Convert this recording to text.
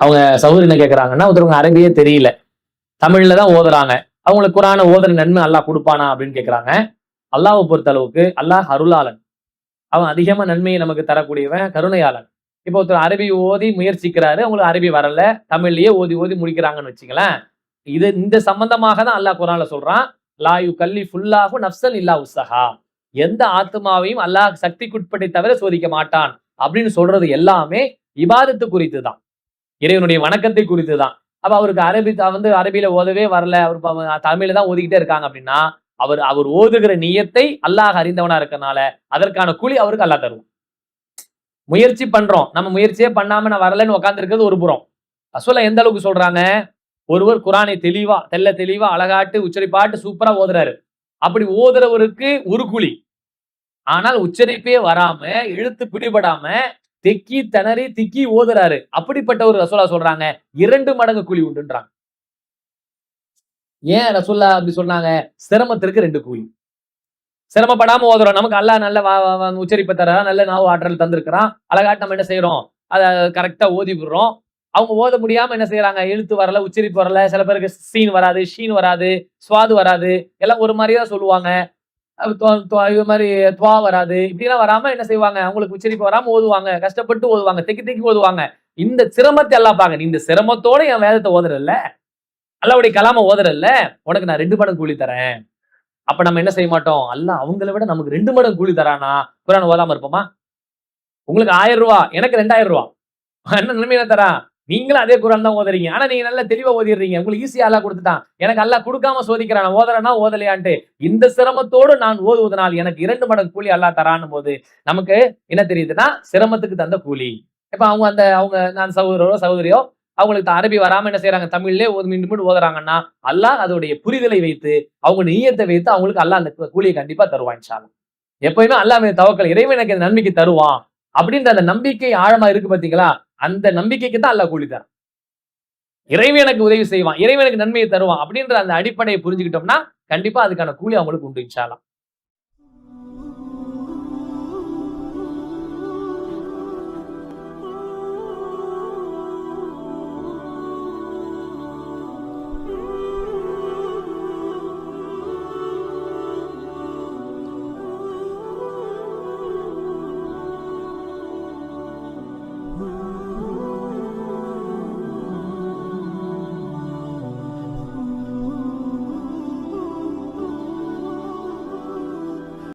அவங்க சௌகரி என்ன கேட்குறாங்கன்னா ஒருத்தவங்க அரபியே தெரியல. தமிழ்ல தான் ஓதுறாங்க. அவங்களுக்கு குரான ஓதுற நன்மை அல்லாஹ் கொடுப்பானா அப்படின்னு கேட்குறாங்க அல்லாவை பொறுத்த அளவுக்கு அல்லாஹ் அருளாளன். அவன் அதிகமாக நன்மையை நமக்கு தரக்கூடியவன் கருணையாளன். இப்போ ஒருத்தர் அரபி ஓதி முயற்சிக்கிறாரு அவங்களுக்கு அரபி வரல தமிழ்லயே ஓதி ஓதி முடிக்கிறாங்கன்னு வச்சுங்களேன் இது இந்த சம்பந்தமாக தான் அல்லாஹ் குரான்ல சொல்றான் லாயு கல்லி ஃபுல்லாகும் நப்சன் இல்லா உஸ்ஸஹா. எந்த ஆத்மாவையும் அல்லாஹ் சக்திக்குட்பட்டை தவிர சோதிக்க மாட்டான் அப்படின்னு சொல்றது எல்லாமே இபாதத்து குறித்து தான் இறைவனுடைய வணக்கத்தை குறித்து தான் அப்போ அவருக்கு அரபி வந்து அரபியில ஓதவே வரல. அவர் தமிழில் தான் ஓதிக்கிட்டே இருக்காங்க அப்படின்னா அவர் அவர் ஓதுகிற நியத்தை அல்லாஹ் அறிந்தவனா இருக்கனால அதற்கான கூலி அவருக்கு அல்லா தருவோம் முயற்சி பண்றோம். நம்ம முயற்சியே பண்ணாம நான் வரலன்னு உட்காந்துருக்கிறது ஒரு புறம். அசுல எந்த அளவுக்கு சொல்றாங்க? ஒருவர் குரானை தெளிவா தெல்ல தெளிவா அழகாட்டு உச்சரிப்பாட்டு சூப்பரா ஓதுறாரு. அப்படி ஓதுறவருக்கு ஒரு கூலி. ஆனால் உச்சரிப்பே வராம எழுத்து பிடிபடாம திக்கி திணறி திக்கி ஓதுறாரு. அப்படிப்பட்ட ஒரு ரசோலா சொல்றாங்க. இரண்டு மடங்கு கூலி உண்டுன்றாங்க. ஏன் ரசோல்லா அப்படி சொன்னாங்க சிரமத்திற்கு ரெண்டு கூலி. சிரமப்படாம ஓதுறோம். நமக்கு அல்லாஹ் நல்ல உச்சரிப்பை தர நல்ல நாவு ஆற்றல் தந்திருக்கிறான். அழகாட்டு நம்ம என்ன செய்யறோம் அதை கரெக்டா ஓதி விடுறோம். அவங்க ஓத முடியாம என்ன செய்யறாங்க எழுத்து வரல உச்சரிப்பு வரல. சில பேருக்கு சீன் வராது ஷீன் வராது சுவாது வராது. எல்லாம் ஒரு மாதிரியா சொல்லுவாங்க. இது மாதிரி துவா வராது. இப்படிலாம் வராம என்ன செய்வாங்க? அவங்களுக்கு உச்சரிப்பு வராம ஓதுவாங்க. கஷ்டப்பட்டு ஓதுவாங்க. தெக்கி தெக்கி ஓதுவாங்க. இந்த சிரமத்தை எல்லாம் பாங்க நீ இந்த சிரமத்தோட என் வேதத்தை ஓதுறல்ல. அல்லாவுடைய கலாம ஓதுறல்ல. உனக்கு நான் ரெண்டு மடங்கு கூலி தரேன். அப்ப நம்ம என்ன செய்ய மாட்டோம்? அல்ல அவங்கள விட நமக்கு ரெண்டு மடங்கு கூலி தரானா? குரான் ஓதாம இருப்போமா? உங்களுக்கு ஆயிரம் ரூபா எனக்கு ரெண்டாயிரம் ரூபா. என்ன நிலைமையில தரான்? நீங்களும் அதே குரல் தான் ஓதுறீங்க. ஆனா நீங்க நல்லா தெளிவா ஓதிடுறீங்க. உங்களுக்கு ஈஸியா எல்லாம் கொடுத்துட்டான். எனக்கு அல்லாஹ் கொடுக்காம சோதிக்கிறான் ஓதுறனா ஓதலையான்ட்டு இந்த சிரமத்தோடு நான் ஓதுவதனால் எனக்கு இரண்டு மடங்கு கூலி அல்லாஹ் தரான்னு போது நமக்கு என்ன தெரியுதுன்னா சிரமத்துக்கு தந்த கூலி. இப்ப அவங்க அந்த அவங்க நான் சகோதரரோ சகோதரியோ அவங்களுக்கு அரபி வராம என்ன செய்யறாங்க தமிழ்லேயே ஒரு மீண்டும் மீண்டும் ஓதுறாங்கன்னா அல்லாஹ் அதோடைய புரிதலை வைத்து அவங்க நீயத்தை வைத்து அவங்களுக்கு அல்லாஹ் அந்த கூலியை கண்டிப்பா தருவான் இன்ஷா எப்பயுமே அல்லாஹ் தவக்கல் இறைவன் எனக்கு நன்மைக்கு தருவான். அப்படின்ற அந்த நம்பிக்கை ஆழமா இருக்கு பாத்தீங்களா? அந்த நம்பிக்கைக்கு தான் அல்லாஹ் கூலி தரான். இறைவன் எனக்கு உதவி செய்வான் இறைவன் எனக்கு நன்மையை தருவான் அப்படின்ற அந்த அடிப்படையை புரிஞ்சுக்கிட்டோம்னா கண்டிப்பா அதுக்கான கூலி அவங்களுக்கு உண்டு இன்ஷாலாம்